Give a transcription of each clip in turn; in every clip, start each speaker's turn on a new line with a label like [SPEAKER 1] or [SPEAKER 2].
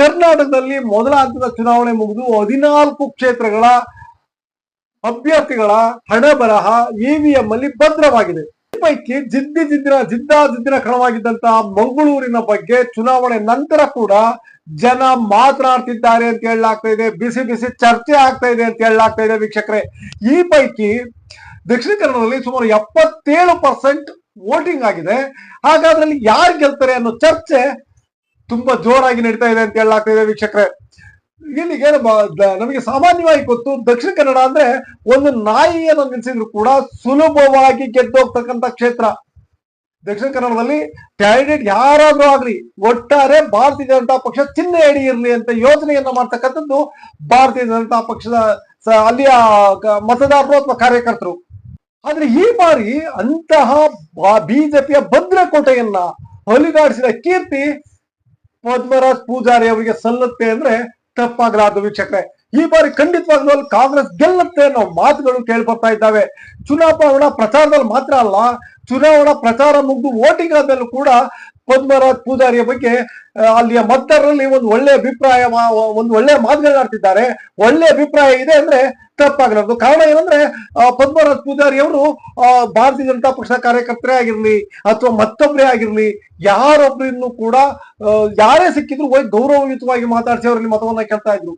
[SPEAKER 1] ಕರ್ನಾಟಕದಲ್ಲಿ ಮೊದಲ ಹಂತದ ಚುನಾವಣೆ ಮುಗಿದು ಹದಿನಾಲ್ಕು ಕ್ಷೇತ್ರಗಳ ಅಭ್ಯರ್ಥಿಗಳ ಹಣ ಬರಹ ಇವಿಎಂ ಅಲ್ಲಿ ಭದ್ರವಾಗಿದೆ. ಈ ಪೈಕಿ ಜಿದ್ದಿ ಜಿದ್ದಿನ ಜಿದ್ದ ಜಿದ್ದಿನ ಕಣವಾಗಿದ್ದಂತಹ ಮಂಗಳೂರಿನ ಬಗ್ಗೆ ಚುನಾವಣೆ ನಂತರ ಕೂಡ ಜನ ಮಾತನಾಡ್ತಿದ್ದಾರೆ ಅಂತ ಹೇಳಲಾಗ್ತಾ ಇದೆ, ಬಿಸಿ ಬಿಸಿ ಚರ್ಚೆ ಆಗ್ತಾ ಇದೆ ಅಂತ ಹೇಳಲಾಗ್ತಾ ಇದೆ ವೀಕ್ಷಕರೇ. ಈ ಪೈಕಿ ದಕ್ಷಿಣ ಕನ್ನಡದಲ್ಲಿ ಸುಮಾರು ಎಪ್ಪತ್ತೇಳು ಪರ್ಸೆಂಟ್ ವೋಟಿಂಗ್ ಆಗಿದೆ. ಹಾಗಾದ್ರಲ್ಲಿ ಯಾರು ಗೆಲ್ತಾರೆ ಅನ್ನೋ ಚರ್ಚೆ ತುಂಬಾ ಜೋರಾಗಿ ನಡೀತಾ ಇದೆ ಅಂತ ಹೇಳಲಾಗ್ತಾ ಇದೆ ವೀಕ್ಷಕರೇ. ಇಲ್ಲಿಗೆ ನಮಗೆ ಸಾಮಾನ್ಯವಾಗಿ ಗೊತ್ತು, ದಕ್ಷಿಣ ಕನ್ನಡ ಅಂದ್ರೆ ಒಂದು ನಾಯಿಯನ್ನು ನಿಲ್ಸಿದ್ರು ಕೂಡ ಸುಲಭವಾಗಿ ಗೆದ್ದೋಗ್ತಕ್ಕಂತ ಕ್ಷೇತ್ರ. ದಕ್ಷಿಣ ಕನ್ನಡದಲ್ಲಿ ಕ್ಯಾಂಡಿಡೇಟ್ ಯಾರಾದ್ರೂ ಆಗ್ಲಿ, ಒಟ್ಟಾರೆ ಭಾರತೀಯ ಜನತಾ ಪಕ್ಷ ಚಿಹ್ನೆ ಇರಲಿ ಅಂತ ಯೋಜನೆಯನ್ನ ಮಾಡ್ತಕ್ಕಂಥದ್ದು ಭಾರತೀಯ ಜನತಾ ಪಕ್ಷದ ಅಲ್ಲಿಯ ಮತದಾರರು ಅಥವಾ ಕಾರ್ಯಕರ್ತರು. ಆದ್ರೆ ಈ ಬಾರಿ ಅಂತಹ ಬಿಜೆಪಿಯ ಭದ್ರಕೋಟೆಯನ್ನ ಹೊಲಿಗಾಡಿಸಿದ ಕೀರ್ತಿ ಪದ್ಮರಾಜ್ ಪೂಜಾರಿ ಅವರಿಗೆ ಸಲ್ಲುತ್ತೆ ಅಂದ್ರೆ ತಪ್ಪಾಗಲಾರದು ವೀಕ್ಷಕರೇ. ಈ ಬಾರಿ ಖಂಡಿತವಾಗ್ಲೂ ಅಲ್ಲಿ ಕಾಂಗ್ರೆಸ್ ಗೆಲ್ಲುತ್ತೆ ಅನ್ನೋ ಮಾತುಗಳು ಕೇಳ್ಬರ್ತಾ ಇದ್ದಾವೆ. ಚುನಾವಣಾ ಪ್ರಚಾರದಲ್ಲಿ ಮಾತ್ರ ಅಲ್ಲ, ಚುನಾವಣಾ ಪ್ರಚಾರ ಮುಗಿದು ವೋಟಿಂಗ್ ಆದಲ್ಲೂ ಕೂಡ ಪದ್ಮರಾಜ್ ಪೂಜಾರಿಯ ಬಗ್ಗೆ ಅಲ್ಲಿಯ ಮತದಾರರಲ್ಲಿ ಒಂದು ಒಳ್ಳೆ ಅಭಿಪ್ರಾಯ ಒಂದು ಒಳ್ಳೆ ಮಾತುಗಳನ್ನಾಡ್ತಿದ್ದಾರೆ ಒಳ್ಳೆ ಅಭಿಪ್ರಾಯ ಇದೆ ಅಂದ್ರೆ ತಪ್ಪಾಗಲಾರದು ಕಾರಣ ಏನಂದ್ರೆ ಪದ್ಮರಾಜ್ ಪೂಜಾರಿ ಅವರು ಭಾರತೀಯ ಜನತಾ ಪಕ್ಷ ಕಾರ್ಯಕರ್ತರೇ ಆಗಿರ್ಲಿ ಅಥವಾ ಮತ್ತೊಬ್ಬರೇ ಆಗಿರ್ಲಿ ಯಾರೊಬ್ಬರನ್ನು ಕೂಡ ಯಾರೇ ಸಿಕ್ಕಿದ್ರು ಹೋಗಿ ಗೌರವಯುತವಾಗಿ ಮಾತಾಡಿಸಿ ಅವರಲ್ಲಿ ಮತವನ್ನ ಕೇಳ್ತಾ ಇದ್ರು.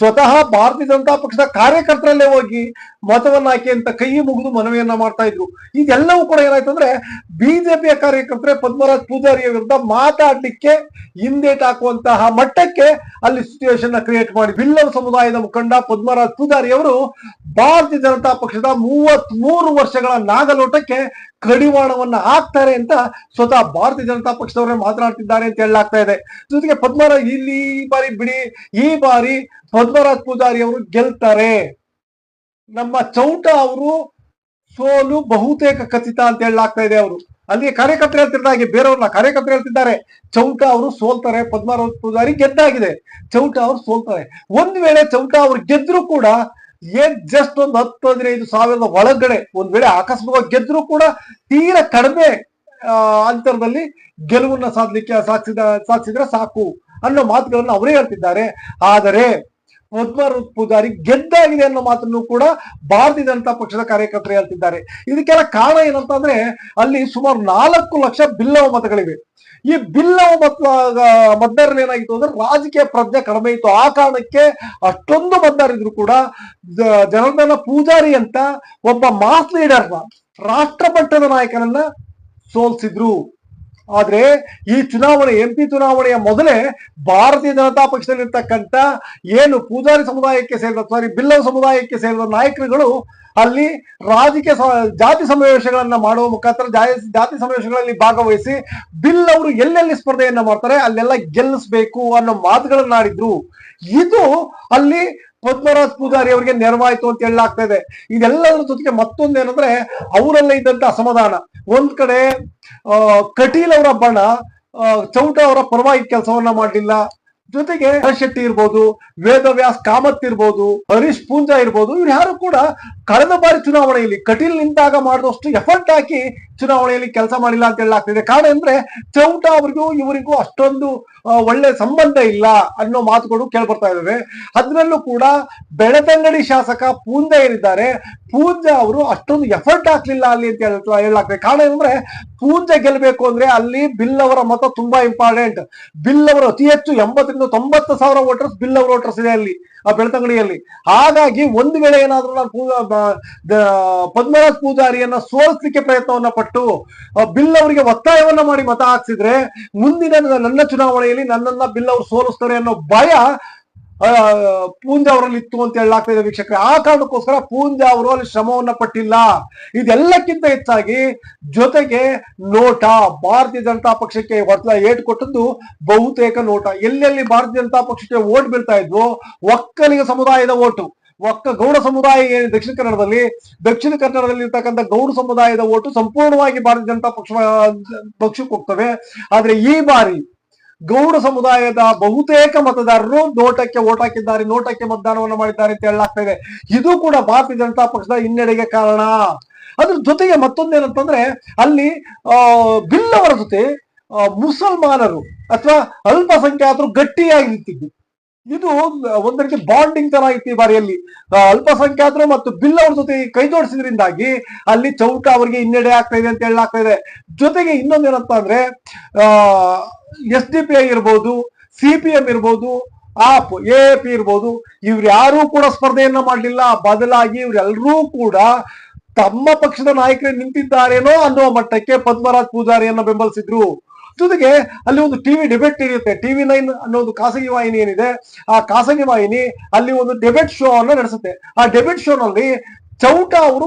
[SPEAKER 1] ಸ್ವತಃ ಭಾರತೀಯ ಜನತಾ ಪಕ್ಷದ ಕಾರ್ಯಕರ್ತರಲ್ಲೇ ಹೋಗಿ ಮತವನ್ನ ಹಾಕಿ ಅಂತ ಕೈ ಮುಗಿದು ಮನವಿಯನ್ನ ಮಾಡ್ತಾ ಇದ್ರು. ಇದೆಲ್ಲವೂ ಕೂಡ ಏನಾಯ್ತು ಅಂದ್ರೆ, ಬಿಜೆಪಿಯ ಕಾರ್ಯಕರ್ತರೇ ಪದ್ಮರಾಜ್ ಪೂಜಾರಿಯ ವಿರುದ್ಧ ಮಾತಾಡ್ಲಿಕ್ಕೆ ಹಿಂದೇಟ್ ಹಾಕುವಂತಹ ಮಟ್ಟಕ್ಕೆ ಅಲ್ಲಿ ಸಿಚುವೇಶನ್ ಕ್ರಿಯೇಟ್ ಮಾಡಿ. ಬಿಲ್ಲವ ಸಮುದಾಯದ ಮುಖಂಡ ಪದ್ಮರಾಜ್ ಪೂಜಾರಿ ಅವರು ಭಾರತೀಯ ಜನತಾ ಪಕ್ಷದ ಮೂವತ್ತ್ ಮೂರು ವರ್ಷಗಳ ನಾಗಲೋಟಕ್ಕೆ ಕಡಿವಾಣವನ್ನ ಹಾಕ್ತಾರೆ ಅಂತ ಸ್ವತಃ ಭಾರತೀಯ ಜನತಾ ಪಕ್ಷದವರೇ ಮಾತನಾಡ್ತಿದ್ದಾರೆ ಅಂತ ಹೇಳಲಾಗ್ತಾ ಇದೆ. ಜೊತೆಗೆ ಪದ್ಮರಾಜ್ ಇಲ್ಲಿ ಈ ಬಾರಿ ಬಿಡಿ, ಈ ಬಾರಿ ಪದ್ಮರಾಜ್ ಪೂಜಾರಿ ಅವರು ಗೆಲ್ತಾರೆ. ನಮ್ಮ ಚೌಟ ಅವರು ಸೋಲು ಬಹುತೇಕ ಖಚಿತ ಅಂತ ಹೇಳಲಾಗ್ತಾ ಇದೆ ಅವರು. ಅಲ್ಲಿ ಕಾರ್ಯಕರ್ತರು ಹೇಳ್ತಿರ್ತಾರೆ ಹಾಗೆ, ಬೇರೆಯವ್ರನ್ನ ಕಾರ್ಯಕರ್ತರು ಹೇಳ್ತಿದ್ದಾರೆ. ಚೌಟ ಅವರು ಸೋಲ್ತಾರೆ, ಪದ್ಮರಾಜ್ ಪೂಜಾರಿ ಗೆದ್ದಾಗಿದೆ. ಚೌಟ ಅವರು ಸೋಲ್ತಾರೆ. ಒಂದ್ ವೇಳೆ ಚೌಟ ಅವ್ರು ಗೆದ್ರು ಕೂಡ ಏನ್ ಜಸ್ಟ್ ಒಂದು ಹತ್ತು, ಹದಿನೈದು ಸಾವಿರದ ಒಳಗಡೆ ಒಂದ್ ವೇಳೆ ಆಕಸ್ಮಿಕವಾಗಿ ಗೆದ್ರು ಕೂಡ ತೀರ ಕಡಿಮೆ ಅಂತರದಲ್ಲಿ ಗೆಲುವನ್ನ ಸಾಧಲಿಕ್ಕೆ ಸಾಧಿಸಿದ, ಸಾಧಿಸಿದ್ರೆ ಸಾಕು ಅನ್ನೋ ಮಾತುಗಳನ್ನು ಅವರೇ ಹೇಳ್ತಿದ್ದಾರೆ. ಆದರೆ ಪದ್ಮರಾಜ್ ಪೂಜಾರಿ ಗೆದ್ದಾಗಿದೆ ಅನ್ನೋ ಮಾತನ್ನು ಕೂಡ ಭಾರತೀಯ ಜನತಾ ಪಕ್ಷದ ಕಾರ್ಯಕರ್ತರು ಹೇಳ್ತಿದ್ದಾರೆ. ಇದಕ್ಕೆಲ್ಲ ಕಾರಣ ಏನಂತಂದ್ರೆ ಅಲ್ಲಿ ಸುಮಾರು ನಾಲ್ಕು ಲಕ್ಷ ಬಿಲ್ಲವ ಮತಗಳಿವೆ. ಈ ಬಿಲ್ಲವ ಮತ ಮತದಾರರು ಏನಾಗಿತ್ತು ಅಂದ್ರೆ ರಾಜಕೀಯ ಪ್ರಜ್ಞೆ ಕಡಿಮೆ ಇತ್ತು. ಆ ಕಾರಣಕ್ಕೆ ಅಷ್ಟೊಂದು ಮತದಾರಿದ್ರು ಕೂಡ ಜನಾರ್ದನ ಪೂಜಾರಿ ಅಂತ ಒಬ್ಬ ಮಾಸ್ ಲೀಡರ್ನ ರಾಷ್ಟ್ರ ಮಟ್ಟದ ನಾಯಕನನ್ನ ಸೋಲ್ಸಿದ್ರು. ಆದ್ರೆ ಈ ಚುನಾವಣೆ ಎಂ ಪಿ ಚುನಾವಣೆಯ ಮೊದಲೇ ಭಾರತೀಯ ಜನತಾ ಪಕ್ಷದಲ್ಲಿರ್ತಕ್ಕಂಥ ಏನು ಪೂಜಾರಿ ಸಮುದಾಯಕ್ಕೆ ಸೇರಿದ ಸಾರಿ ಬಿಲ್ಲವ ಸಮುದಾಯಕ್ಕೆ ಸೇರಿದ ನಾಯಕರುಗಳು ಅಲ್ಲಿ ರಾಜಕೀಯ ಜಾತಿ ಸಮಾವೇಶಗಳನ್ನ ಮಾಡುವ ಮುಖಾಂತರ ಜಾತಿ ಸಮಾವೇಶಗಳಲ್ಲಿ ಭಾಗವಹಿಸಿ ಬಿಲ್ ಅವರು ಎಲ್ಲೆಲ್ಲಿ ಸ್ಪರ್ಧೆಯನ್ನ ಮಾಡ್ತಾರೆ, ಅಲ್ಲೆಲ್ಲ ಗೆಲ್ಲಿಸ್ಬೇಕು ಅನ್ನೋ ಮಾತುಗಳನ್ನಾಡಿದ್ರು. ಇದು ಅಲ್ಲಿ ಪದ್ಮರಾಜ್ ಪೂಜಾರಿ ಅವರಿಗೆ ನೆರವಾಯ್ತು ಅಂತ ಹೇಳಲಾಗ್ತಾ ಇದೆ. ಇದೆಲ್ಲದರ ಜೊತೆಗೆ ಮತ್ತೊಂದೇನಂದ್ರೆ ಅವರಲ್ಲೇ ಇದ್ದಂತ ಅಸಮಾಧಾನ. ಒಂದ್ ಕಡೆ ಕಟೀಲ್ ಅವರ ಬಣ ಚೌಟ ಅವರ ಪರವಾಗಿ ಕೆಲಸವನ್ನ ಮಾಡಲಿಲ್ಲ. ಜೊತೆಗೆ ಶೆಟ್ಟಿ ಇರ್ಬೋದು, ವೇದವ್ಯಾಸ್ ಕಾಮತ್ ಇರ್ಬೋದು, ಹರೀಶ್ ಪೂಂಜಾ ಇರ್ಬೋದು, ಇವ್ರು ಯಾರು ಕೂಡ ಕಳೆದ ಬಾರಿ ಚುನಾವಣೆಯಲ್ಲಿ ಕಟೀಲ್ ನಿಂತಾಗ ಮಾಡಿದಷ್ಟು ಎಫರ್ಟ್ ಹಾಕಿ ಚುನಾವಣೆಯಲ್ಲಿ ಕೆಲಸ ಮಾಡಿಲ್ಲ ಅಂತ ಹೇಳಲಾಗ್ತಿದೆ. ಕಾರಣ ಅಂದ್ರೆ ಚೌಟ ಅವರಿಗೂ ಇವರಿಗೂ ಅಷ್ಟೊಂದು ಒಳ್ಳೆ ಸಂಬಂಧ ಇಲ್ಲ ಅನ್ನೋ ಮಾತುಗಳು ಕೇಳ್ಬರ್ತಾ ಇದಾವೆ ಅದ್ರಲ್ಲೂ ಕೂಡ ಬೆಳತಂಗಡಿ ಶಾಸಕ ಪೂಂಜಾ ಏನಿದ್ದಾರೆ ಪೂಂಜಾ ಅವರು ಅಷ್ಟೊಂದು ಎಫರ್ಟ್ ಹಾಕ್ಲಿಲ್ಲ ಅಲ್ಲಿ ಅಂತ ಹೇಳ್ತಾ ಹೇಳಲಾಗ್ತದೆ. ಕಾರಣ ಏನಂದ್ರೆ ಪೂಂಜಾ ಗೆಲ್ಲಬೇಕು ಅಂದ್ರೆ ಅಲ್ಲಿ ಬಿಲ್ ಅವರ ಮತ ತುಂಬಾ ಇಂಪಾರ್ಟೆಂಟ್ ಬಿಲ್ ಅವರು ಅತಿ ಹೆಚ್ಚು ಎಂಬತ್ತರಿಂದ ತೊಂಬತ್ತು ಸಾವಿರ ವೋಟರ್ಸ್ ಬಿಲ್ ಅವರ ವೋಟರ್ಸ್ ಇದೆ ಅಲ್ಲಿ, ಆ ಬೆಳ್ತಂಗಡಿಯಲ್ಲಿ. ಹಾಗಾಗಿ ಒಂದು ವೇಳೆ ಏನಾದ್ರೂ ನಾನು ಪದ್ಮರಾಜ್ ಪೂಜಾರಿಯನ್ನ ಸೋಲಿಸ್ಲಿಕ್ಕೆ ಪ್ರಯತ್ನವನ್ನ ಪಟ್ಟು ಬಿಲ್ ಅವರಿಗೆ ಒತ್ತಾಯವನ್ನ ಮಾಡಿ ಮತ ಹಾಕ್ಸಿದ್ರೆ, ಮುಂದಿನ ನನ್ನ ಚುನಾವಣೆಯಲ್ಲಿ ನನ್ನನ್ನ ಬಿಲ್ ಅವರು ಸೋಲಿಸ್ತಾರೆ ಅನ್ನೋ ಭಯ ಪೂಂಜಾ ಅವರಲ್ಲಿ ಇತ್ತು ಅಂತ ಹೇಳಲಾಗ್ತಾ ಇದೆ ವೀಕ್ಷಕರೇ. ಆ ಕಾರಣಕ್ಕೋಸ್ಕರ ಪೂಂಜಾ ಅವರು ಅಲ್ಲಿ ಶ್ರಮವನ್ನ ಪಟ್ಟಿಲ್ಲ. ಇದೆಲ್ಲಕ್ಕಿಂತ ಹೆಚ್ಚಾಗಿ ಜೊತೆಗೆ ನೋಟ, ಭಾರತೀಯ ಜನತಾ ಪಕ್ಷಕ್ಕೆ ಹೊತ್ತ ಏಟ್ ಕೊಟ್ಟದ್ದು ಬಹುತೇಕ ನೋಟ. ಎಲ್ಲೆಲ್ಲಿ ಭಾರತೀಯ ಜನತಾ ಪಕ್ಷಕ್ಕೆ ಓಟ್ ಬೀಳ್ತಾ ಇದ್ವು, ಒಕ್ಕಲಿಗ ಸಮುದಾಯದ ಓಟು. ಒಕ್ಕ ಗೌಡ ಸಮುದಾಯ ಏನು ದಕ್ಷಿಣ ಕನ್ನಡದಲ್ಲಿ ದಕ್ಷಿಣ ಕನ್ನಡದಲ್ಲಿ ಇರ್ತಕ್ಕಂಥ ಗೌಡ ಸಮುದಾಯದ ಓಟು ಸಂಪೂರ್ಣವಾಗಿ ಭಾರತೀಯ ಜನತಾ ಪಕ್ಷ, ಪಕ್ಷಕ್ಕೆ ಹೋಗ್ತವೆ. ಆದ್ರೆ ಈ ಬಾರಿ ಗೌಡ ಸಮುದಾಯದ ಬಹುತೇಕ ಮತದಾರರು ನೋಟಕ್ಕೆ ಓಟ್ ಹಾಕಿದ್ದಾರೆ, ನೋಟಕ್ಕೆ ಮತದಾನವನ್ನು ಮಾಡಿದ್ದಾರೆ ಅಂತ ಹೇಳಲಾಗ್ತಾ ಇದೆ. ಇದು ಕೂಡ ಭಾರತೀಯ ಜನತಾ ಪಕ್ಷದ ಹಿನ್ನಡೆಗೆ ಕಾರಣ. ಅದ್ರ ಜೊತೆಗೆ ಮತ್ತೊಂದೇನಂತಂದ್ರೆ ಅಲ್ಲಿ ಬಿಲ್ ಅವರ ಜೊತೆ ಮುಸಲ್ಮಾನರು ಅಥವಾ ಅಲ್ಪಸಂಖ್ಯಾತರು ಗಟ್ಟಿಯಾಗಿ ನಿಂತಿದ್ದು ಇದು ಒಂದ್ ರೀತಿ ಬಾಂಡಿಂಗ್ ತರ ಐತಿ ಈ ಬಾರಿಯಲ್ಲಿ. ಅಲ್ಪಸಂಖ್ಯಾತರು ಮತ್ತು ಬಿಲ್ ಅವ್ರ ಜೊತೆ ಕೈ ಜೋಡಿಸಿದ್ರಿಂದಾಗಿ ಅಲ್ಲಿ ಚೌಕ ಅವರಿಗೆ ಹಿನ್ನಡೆ ಆಗ್ತಾ ಇದೆ ಅಂತ ಹೇಳಲಾಗ್ತಾ ಇದೆ. ಜೊತೆಗೆ ಇನ್ನೊಂದೇನಪ್ಪ ಅಂದ್ರೆ, ಆ, ಎಸ್ ಡಿ ಪಿ ಐ ಇರ್ಬೋದು, ಸಿ ಪಿ ಎಂ ಇರ್ಬೋದು, ಆಪ್, ಎ ಪಿ ಇರ್ಬೋದು, ಇವ್ರು ಯಾರೂ ಕೂಡ ಸ್ಪರ್ಧೆಯನ್ನ ಮಾಡಲಿಲ್ಲ. ಬದಲಾಗಿ ಇವರೆಲ್ಲರೂ ಕೂಡ ತಮ್ಮ ಪಕ್ಷದ ನಾಯಕರೇ ನಿಂತಿದ್ದಾರೇನೋ ಅನ್ನುವ ಮಟ್ಟಕ್ಕೆ ಪದ್ಮರಾಜ್ ಪೂಜಾರಿಯನ್ನ ಬೆಂಬಲಿಸಿದ್ರು. ಜೊತೆಗೆ ಅಲ್ಲಿ ಒಂದು ಟಿವಿ ಡಿಬೇಟ್ ಇರುತ್ತೆ ಟಿವಿ ನೈನ್ ಅನ್ನೋ ಒಂದು ಖಾಸಗಿ ವಾಹಿನಿ ಏನಿದೆ, ಆ ಖಾಸಗಿ ವಾಹಿನಿ ಅಲ್ಲಿ ಒಂದು ಡೆಬೇಟ್ ಶೋ ಅನ್ನ ನಡೆಸುತ್ತೆ. ಆ ಡೆಬೇಟ್ ಶೋ ನಲ್ಲಿ ಚೌಟ ಅವರು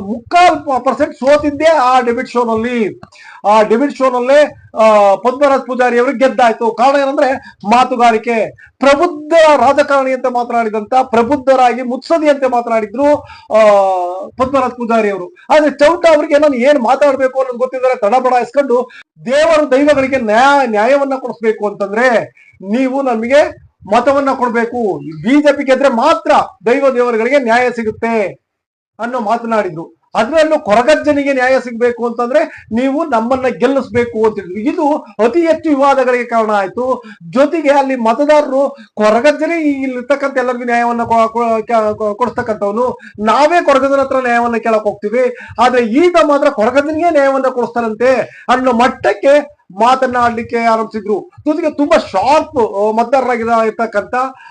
[SPEAKER 1] ಮುಕ್ಕಾಲ್ ಪರ್ಸೆಂಟ್ ಸೋತಿದ್ದೇ ಆ ಡೆಬಿಟ್ ಶೋನಲ್ಲಿ ಆ ಡೆಬಿಟ್ ಶೋನಲ್ಲೇ ನಲ್ಲೇ ಪದ್ಮರಾಜ್ ಪೂಜಾರಿ ಅವರು ಗೆದ್ದಾಯ್ತು. ಕಾರಣ ಏನಂದ್ರೆ ಮಾತುಗಾರಿಕೆ. ಪ್ರಬುದ್ಧ ರಾಜಕಾರಣಿ ಅಂತ ಮಾತನಾಡಿದಂತ ಪ್ರಬುದ್ಧರಾಗಿ ಮುತ್ಸದಿಯಂತೆ ಮಾತನಾಡಿದ್ರು, ಆ, ಪದ್ಮರಾಜ್ ಪೂಜಾರಿ ಅವರು. ಆದ್ರೆ ಚೌಟ ಅವರಿಗೆ ನಾನು ಏನ್ ಮಾತಾಡ್ಬೇಕು ಅನ್ನೋದು ಗೊತ್ತಿದ್ದಾರೆ ತಡಬಡ ಇಸ್ಕೊಂಡು ದೇವರು ದೈವಗಳಿಗೆ ನ್ಯಾಯ ನ್ಯಾಯವನ್ನ ಕೊಡಿಸ್ಬೇಕು ಅಂತಂದ್ರೆ ನೀವು ನಮಗೆ ಮತವನ್ನ ಕೊಡಬೇಕು. ಬಿಜೆಪಿ ಗೆದ್ರೆ ಮಾತ್ರ ದೈವ ದೇವರುಗಳಿಗೆ ನ್ಯಾಯ ಸಿಗುತ್ತೆ ಅನ್ನೋ ಮಾತನಾಡಿದ್ರು. ಅದರಲ್ಲೂ ಕೊರಗಜ್ಜನಿಗೆ ನ್ಯಾಯ ಸಿಗಬೇಕು ಅಂತಂದ್ರೆ ನೀವು ನಮ್ಮನ್ನ ಗೆಲ್ಲಿಸ್ಬೇಕು ಅಂತ ಹೇಳಿದ್ರು. ಇದು ಅತಿ ಹೆಚ್ಚು ವಿವಾದಗಳಿಗೆ ಕಾರಣ ಆಯ್ತು. ಜೊತೆಗೆ ಅಲ್ಲಿ ಮತದಾರರು ಕೊರಗಜ್ಜನೇ ಇಲ್ಲಿರ್ತಕ್ಕಂಥ ಎಲ್ಲರಿಗೂ ನ್ಯಾಯವನ್ನ ಕೊಡಿಸ್ತಕ್ಕಂಥವ್ನು. ನಾವೇ ಕೊರಗಜ್ಜನ ಹತ್ರ ನ್ಯಾಯವನ್ನ ಕೇಳಕ್ ಹೋಗ್ತೀವಿ. ಆದ್ರೆ ಈಗ ಮಾತ್ರ ಕೊರಗಜ್ಜನಿಗೆ ನ್ಯಾಯವನ್ನ ಕೊಡಿಸ್ತಾರಂತೆ ಅನ್ನೋ ಮಟ್ಟಕ್ಕೆ ಮಾತನಾಡ್ಲಿಕ್ಕೆ ಆರಂಭಿಸಿದ್ರು. ಜೊತೆಗೆ ತುಂಬಾ ಶಾರ್ಪ್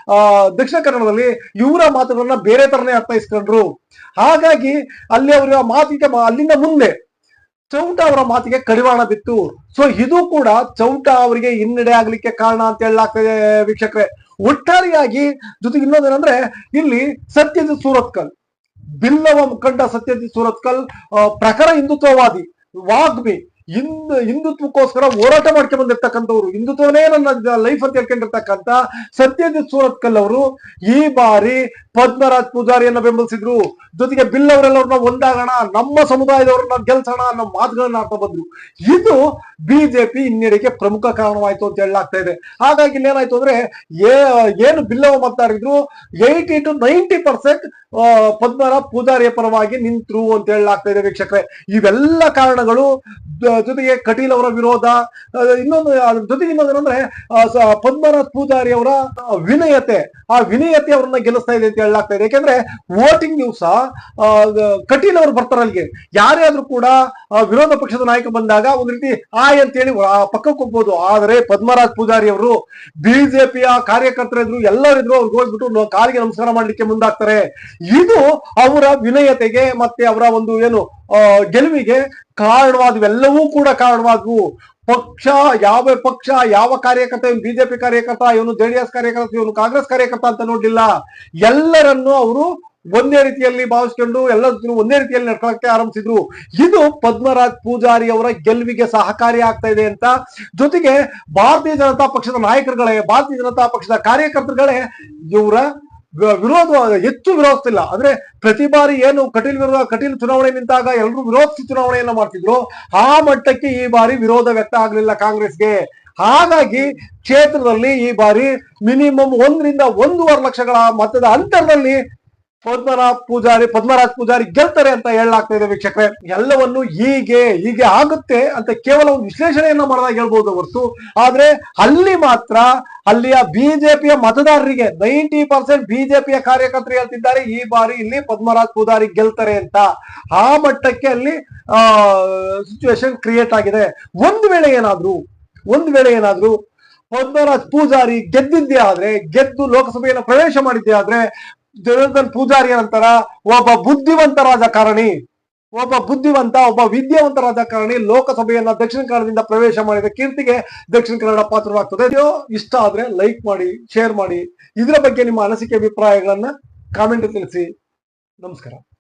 [SPEAKER 1] ಆ, ದಕ್ಷಿಣ ಕನ್ನಡದಲ್ಲಿ ಇವರ ಮಾತುಗಳನ್ನ ಬೇರೆ ತರನೇ ಅರ್ಥೈಸ್ಕೊಂಡ್ರು. ಹಾಗಾಗಿ ಅಲ್ಲಿ ಅವರ ಮಾತಿಗೆ ಅಲ್ಲಿಂದ ಮುಂದೆ ಚೌಟ ಅವರ ಮಾತಿಗೆ ಕಡಿವಾಣ ಬಿತ್ತು. ಸೊ ಇದು ಕೂಡ ಚೌಟ ಅವರಿಗೆ ಹಿನ್ನಡೆ ಆಗ್ಲಿಕ್ಕೆ ಕಾರಣ ಅಂತ ಹೇಳಲಾಗ್ತದೆ ವೀಕ್ಷಕರೇ. ಒಟ್ಟಾರೆಯಾಗಿ ಜೊತೆಗೆ ಇನ್ನೊಂದೇನಂದ್ರೆ ಇಲ್ಲಿ ಸತ್ಯಜಿತ್ ಸೂರತ್ಕಲ್ ಬಿಲ್ಲವ ಮುಖಂಡ ಸತ್ಯಜಿತ್ ಸೂರತ್ಕಲ್ ಪ್ರಖರ ಹಿಂದುತ್ವವಾದಿ ವಾಗ್ಮಿ ಹಿಂದ್ ಹಿಂದುತ್ವಕ್ಕೋಸ್ಕರ ಹೋರಾಟ ಮಾಡ್ಕೊಂಡ್ ಬಂದಿರ್ತಕ್ಕಂಥವ್ರು. ಹಿಂದುತ್ವನೇ ನನ್ನ ಲೈಫ್ ಅಂತ ಹೇಳ್ಕೊಂಡಿರ್ತಕ್ಕಂಥ ಸತ್ಯಜಿತ್ ಸೂರತ್ಕಲ್ ಅವರು ಈ ಬಾರಿ ಪದ್ಮರಾಜ್ ಪೂಜಾರಿಯನ್ನ ಬೆಂಬಲಿಸಿದ್ರು. ಜೊತೆಗೆ ಬಿಲ್ ಅವರೆಲ್ಲರನ್ನ ಒಂದಾಗೋಣ, ನಮ್ಮ ಸಮುದಾಯದವ್ರನ್ನ ಗೆಲ್ಸೋಣ ಅನ್ನೋ ಮಾತುಗಳನ್ನ ಆಡ್ತಾ ಬಂದ್ರು. ಇದು ಬಿಜೆಪಿ ಹಿನ್ನಡೆಗೆ ಪ್ರಮುಖ ಕಾರಣವಾಯ್ತು ಅಂತ ಹೇಳಲಾಗ್ತಾ ಇದೆ. ಹಾಗಾಗಿ ಇಲ್ಲೇನಾಯ್ತು ಅಂದ್ರೆ ಏನು ಬಿಲ್ಲವ ಮಾತಾಡಿದ್ರು eighty to ninety percent Padmaraj ಪೂಜಾರಿಯ ಪರವಾಗಿ ನಿಂತ್ರು ಅಂತ ಹೇಳಲಾಗ್ತಾ ಇದೆ ವೀಕ್ಷಕರೇ. ಇವೆಲ್ಲ ಕಾರಣಗಳು ಜೊತೆಗೆ ಕಟೀಲ್ ಅವರ ವಿರೋಧ ಇನ್ನೊಂದು ಅದ್ರ ಜೊತೆಗೆ ಇನ್ನೊಂದು ಏನಂದ್ರೆ ಪದ್ಮನಾಥ್ ಪೂಜಾರಿ ಅವರ ವಿನಯತೆ ಆ ವಿನಯತೆ ಅವರನ್ನ ಗೆಲ್ಲಿಸ್ತಾ ಇದೆ ಅಂತ ಹೇಳಲಾಗ್ತಾ ಇದೆ. ಯಾಕಂದ್ರೆ ವೋಟಿಂಗ್ ದಿವಸ ಕಟೀಲ್ ಅವರು ಬರ್ತಾರೆ ಅಲ್ಲಿಗೆ. ಯಾರೇ ಆದ್ರೂ ಕೂಡ ವಿರೋಧ ಪಕ್ಷದ ನಾಯಕ ಬಂದಾಗ ಒಂದ್ ರೀತಿ ಆಯ್ ಅಂತೇಳಿ ಆ ಪಕ್ಕಕ್ಕೆ ಹೋಗ್ಬೋದು. ಆದರೆ ಪದ್ಮರಾಜ್ ಪೂಜಾರಿ ಅವರು ಬಿಜೆಪಿಯ ಕಾರ್ಯಕರ್ತರಿದ್ರು ಎಲ್ಲರಿದ್ರು ಅವ್ರಿಗೆ ಹೋಗ್ಬಿಟ್ಟು ಕಾಲಿಗೆ ನಮಸ್ಕಾರ ಮಾಡ್ಲಿಕ್ಕೆ ಮುಂದಾಗ್ತಾರೆ. ಇದು ಅವರ ವಿನಯತೆಗೆ ಮತ್ತೆ ಅವರ ಒಂದು ಏನು ಆ, ಗೆಲುವಿಗೆ ಕಾರಣವಾದವೆಲ್ಲವೂ ಕೂಡ ಕಾರಣವಾದವು. ಪಕ್ಷ, ಯಾವ ಪಕ್ಷ, ಯಾವ ಕಾರ್ಯಕರ್ತ, ಇವನು ಬಿಜೆಪಿ ಕಾರ್ಯಕರ್ತ, ಇವನು ಜೆಡಿಎಸ್ ಕಾರ್ಯಕರ್ತ, ಇವನು ಕಾಂಗ್ರೆಸ್ ಕಾರ್ಯಕರ್ತ ಅಂತ ನೋಡಿಲ್ಲ ಎಲ್ಲರನ್ನು ಅವರು ಒಂದೇ ರೀತಿಯಲ್ಲಿ ಭಾವಿಸ್ಕೊಂಡು ಎಲ್ಲ ಒಂದೇ ರೀತಿಯಲ್ಲಿ ನಡ್ಕೊಳಕ್ಕೆ ಆರಂಭಿಸಿದ್ರು. ಇದು ಪದ್ಮರಾಜ್ ಪೂಜಾರಿ ಅವರ ಗೆಲುವಿಗೆ ಸಹಕಾರಿ ಆಗ್ತಾ ಇದೆ ಅಂತ. ಜೊತೆಗೆ ಭಾರತೀಯ ಜನತಾ ಪಕ್ಷದ ನಾಯಕರುಗಳೇ, ಭಾರತೀಯ ಜನತಾ ಪಕ್ಷದ ಕಾರ್ಯಕರ್ತರುಗಳೇ, ಇವರ ವಿ- ವಿರೋಧ ಹೆಚ್ಚು ವಿರೋಧಿಸ್ತಿಲ್ಲ ಅಂದ್ರೆ ಪ್ರತಿ ಬಾರಿ ಏನು ಕಟೀಲ್ ವಿರೋಧ, ಕಟೀಲ್ ಚುನಾವಣೆ ನಿಂತಾಗ ಎಲ್ಲರೂ ವಿರೋಧಿಸಿ ಚುನಾವಣೆಯನ್ನ ಮಾಡ್ತಿದ್ರು. ಆ ಮಟ್ಟಕ್ಕೆ ಈ ಬಾರಿ ವಿರೋಧ ವ್ಯಕ್ತ ಆಗ್ಲಿಲ್ಲ ಕಾಂಗ್ರೆಸ್ಗೆ. ಹಾಗಾಗಿ ಕ್ಷೇತ್ರದಲ್ಲಿ ಈ ಬಾರಿ ಮಿನಿಮಮ್ ಒಂದರಿಂದ ಒಂದೂವರೆ ಲಕ್ಷಗಳ ಮತದ ಅಂತರದಲ್ಲಿ ಪದ್ಮನಾಭ್ ಪೂಜಾರಿ, ಪದ್ಮರಾಜ್ ಪೂಜಾರಿ ಗೆಲ್ತಾರೆ ಅಂತ ಹೇಳಲಾಗ್ತಾ ಇದೆ ವೀಕ್ಷಕರೇ. ಎಲ್ಲವನ್ನು ಹೀಗೆ ಹೀಗೆ ಆಗುತ್ತೆ ಅಂತ ಕೇವಲ ಒಂದು ವಿಶ್ಲೇಷಣೆಯನ್ನ ಮಾಡಿದಾಗ ಹೇಳ್ಬೋದು ಹೊರತು. ಆದ್ರೆ ಅಲ್ಲಿ ಮಾತ್ರ ಅಲ್ಲಿಯ ಬಿಜೆಪಿಯ ಮತದಾರರಿಗೆ ನೈಂಟಿ ಪರ್ಸೆಂಟ್ ಬಿಜೆಪಿಯ ಕಾರ್ಯಕರ್ತರು ಹೇಳ್ತಿದ್ದಾರೆ, ಈ ಬಾರಿ ಇಲ್ಲಿ ಪದ್ಮರಾಜ್ ಪೂಜಾರಿ ಗೆಲ್ತಾರೆ ಅಂತ. ಆ ಮಟ್ಟಕ್ಕೆ ಅಲ್ಲಿ, ಆ ಸಿಚುವೇಶನ್ ಕ್ರಿಯೇಟ್ ಆಗಿದೆ. ಒಂದು ವೇಳೆ ಏನಾದ್ರು, ಒಂದು ವೇಳೆ ಏನಾದ್ರು ಪದ್ಮರಾಜ್ ಪೂಜಾರಿ ಗೆದ್ದಿದ್ದೇ ಆದ್ರೆ, ಗೆದ್ದು ಲೋಕಸಭೆಯನ್ನು ಪ್ರವೇಶ ಮಾಡಿದ್ದೇ ಆದ್ರೆ ಜನಾರ್ದನ್ ಪೂಜಾರಿ ನಂತರ ಒಬ್ಬ ಬುದ್ಧಿವಂತ ರಾಜಕಾರಣಿ, ಒಬ್ಬ ಬುದ್ಧಿವಂತ, ಒಬ್ಬ ವಿದ್ಯಾವಂತ ರಾಜಕಾರಣಿ ಲೋಕಸಭೆಯನ್ನ ದಕ್ಷಿಣ ಕನ್ನಡದಿಂದ ಪ್ರವೇಶ ಮಾಡಿದ ಕೀರ್ತಿಗೆ ದಕ್ಷಿಣ ಕನ್ನಡ ಪಾತ್ರವಾಗ್ತದೆ. ಇಷ್ಟ ಆದ್ರೆ ಲೈಕ್ ಮಾಡಿ, ಶೇರ್ ಮಾಡಿ. ಇದರ ಬಗ್ಗೆ ನಿಮ್ಮ ಅನಿಸಿಕೆ, ಅಭಿಪ್ರಾಯಗಳನ್ನ ಕಾಮೆಂಟ್ ತಿಳಿಸಿ. ನಮಸ್ಕಾರ.